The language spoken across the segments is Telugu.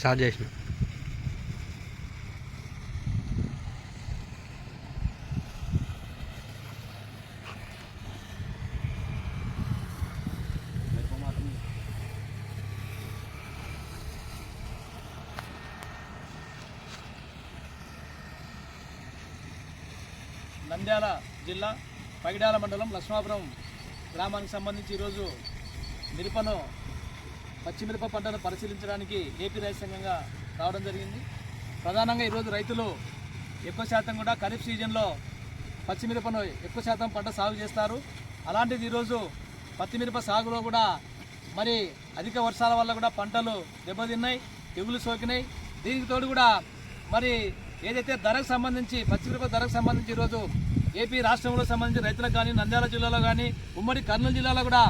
స్టార్ట్ చేసిన. నంద్యాల జిల్లా పగిడాల మండలం లక్ష్మాపురం గ్రామానికి సంబంధించి ఈరోజు మిరపను పచ్చిమిరప పంటను పరిశీలించడానికి ఏపీ రైతు సంఘంగా రావడం జరిగింది. ప్రధానంగా ఈరోజు రైతులు ఎక్కువ శాతం కూడా ఖరీఫ్ సీజన్లో పచ్చిమిరపను ఎక్కువ శాతం పంట సాగు చేస్తారు. అలాంటిది ఈరోజు పచ్చిమిరప సాగులో కూడా మరి అధిక వర్షాల వల్ల కూడా పంటలు దెబ్బతిన్నాయి తెగులు సోకినాయి. దీనికి తోడు కూడా మరి ఏదైతే ధరకు సంబంధించి పచ్చిమిరప ధరకు సంబంధించి ఈరోజు ఏపీ రాష్ట్రంలో సంబంధించి రైతులకు కానీ నంద్యాల జిల్లాలో కానీ ఉమ్మడి కర్నూలు జిల్లాలో కూడా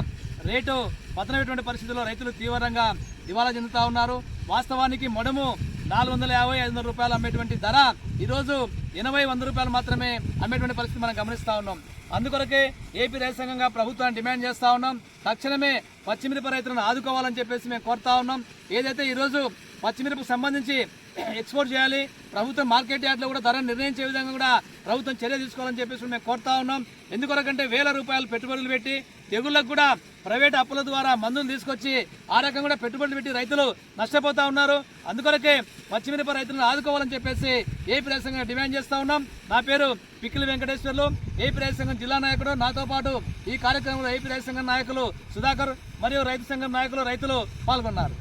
రేటు పతనమైనటువంటి పరిస్థితుల్లో రైతులు తీవ్రంగా దివాలా చెందుతూ ఉన్నారు. వాస్తవానికి మడము నాలుగు వందల యాభై ఐదు వందల రూపాయలు అమ్మేటువంటి ధర ఈరోజు ఎనభై వంద రూపాయలు మాత్రమే అమ్మేటువంటి పరిస్థితి మనం గమనిస్తూ ఉన్నాం. అందుకొరకే ఏపీ రైతు సంఘంగా ప్రభుత్వాన్ని డిమాండ్ చేస్తూ ఉన్నాం. తక్షణమే పచ్చిమిరప రైతులను ఆదుకోవాలని చెప్పేసి మేము కోరుతా ఉన్నాం. ఏదైతే ఈరోజు పచ్చిమిరపకు సంబంధించి ఎక్స్పోర్ట్ చేయాలి ప్రభుత్వం మార్కెట్ యార్డ్లో కూడా ధర నిర్ణయించే విధంగా కూడా ప్రభుత్వం చర్య తీసుకోవాలని చెప్పేసి మేము కోరుతా ఉన్నాం. ఎందుకొరకంటే వేల రూపాయలు పెట్టుబడులు పెట్టి తెగుళ్ళకు కూడా ప్రైవేట్ అప్పుల ద్వారా మందులు తీసుకొచ్చి ఆ రకంగా కూడా పెట్టుబడులు పెట్టి రైతులు నష్టపోతూ ఉన్నారు. అందుకొరకే పచ్చిమిరప రైతులను ఆదుకోవాలని చెప్పేసి ఏపీ రాష్ట్రంగా డిమాండ్ చేస్తూ ఉన్నాం. నా పేరు పిక్కిలి వెంకటేశ్వర్లు ఏపీ రైతు సంఘం జిల్లా నాయకుడు నాతో పాటు ఈ కార్యక్రమంలో ఏపీ రైతు సంఘం నాయకులు సుధాకర్ మరియు రైతు సంఘం నాయకులు రైతులు పాల్గొన్నారు.